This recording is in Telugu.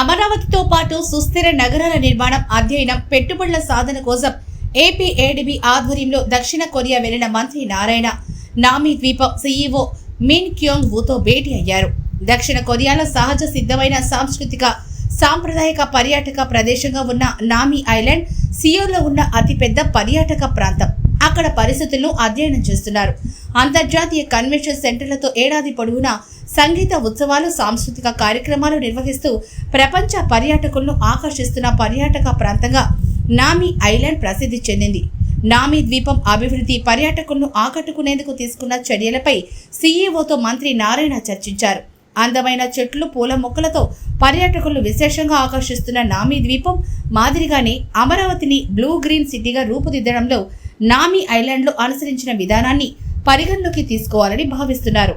అమరావతితో పాటు సుస్థిర నగరాల నిర్మాణం అధ్యయనం పెట్టుబడుల సాధన కోసం ఏపీ ఏడిబి ఆధ్వర్యంలో దక్షిణ కొరియా వెళ్ళిన మంత్రి నారాయణ నామి ద్వీపం సీఈఓ మిన్ క్యోంగ్ వుతో భేటీ అయ్యారు. దక్షిణ కొరియాలో సహజ సిద్ధమైన సాంస్కృతిక సాంప్రదాయక పర్యాటక ప్రదేశంగా ఉన్న నామి ఐలాండ్ సియోల్లో ఉన్న అతిపెద్ద పర్యాటక ప్రాంతం. అక్కడ పరిస్థితులను అధ్యయనం చేస్తున్నారు. అంతర్జాతీయ కన్వెన్షన్ సెంటర్లతో ఏడాది పొడవునా సంగీత ఉత్సవాలు సాంస్కృతిక కార్యక్రమాలు నిర్వహిస్తూ ప్రపంచ పర్యాటకులను ఆకర్షిస్తున్న పర్యాటక ప్రాంతంగా నామీ ఐలాండ్ ప్రసిద్ధి చెందింది. నామీ ద్వీపం అభివృద్ధి పర్యాటకులను ఆకట్టుకునేందుకు తీసుకున్న చర్యలపై సీఈఓతో మంత్రి నారాయణ చర్చించారు. అందమైన చెట్లు పూల మొక్కలతో పర్యాటకులను విశేషంగా ఆకర్షిస్తున్న నామీ ద్వీపం మాదిరిగానే అమరావతిని బ్లూ గ్రీన్ సిటీగా రూపుదిద్దడంలో నామీ ఐలాండ్లో అనుసరించిన విధానాన్ని పరిగణలోకి తీసుకోవాలని భావిస్తున్నారు.